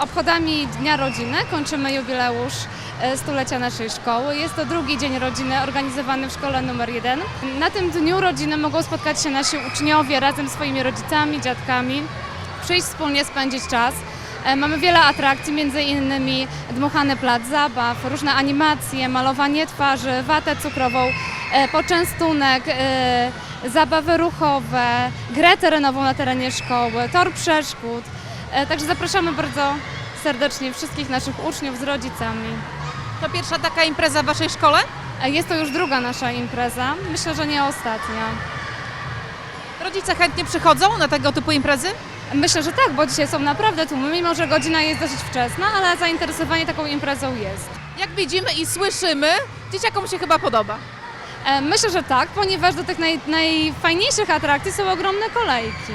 obchodami Dnia Rodziny kończymy jubileusz e, stulecia naszej szkoły. Jest to drugi dzień rodziny organizowany w szkole numer 1. Na tym dniu rodziny mogą spotkać się nasi uczniowie razem z swoimi rodzicami, dziadkami, przyjść wspólnie spędzić czas. E, Mamy wiele atrakcji, między innymi dmuchany plac zabaw, różne animacje, malowanie twarzy, watę cukrową, e, poczęstunek, zabawy ruchowe, grę terenową na terenie szkoły, tor przeszkód. E, Także zapraszamy bardzo serdecznie wszystkich naszych uczniów z rodzicami. To pierwsza taka impreza w Waszej szkole? E, Jest to już druga nasza impreza, myślę, że nie ostatnia. Rodzice chętnie przychodzą na tego typu imprezy? Myślę, że tak, bo dzisiaj są naprawdę tłumy, mimo że godzina jest dosyć wczesna, ale zainteresowanie taką imprezą jest. Jak widzimy i słyszymy, dzieciakom się chyba podoba. E, Myślę, że tak, ponieważ do tych naj, najfajniejszych atrakcji są ogromne kolejki.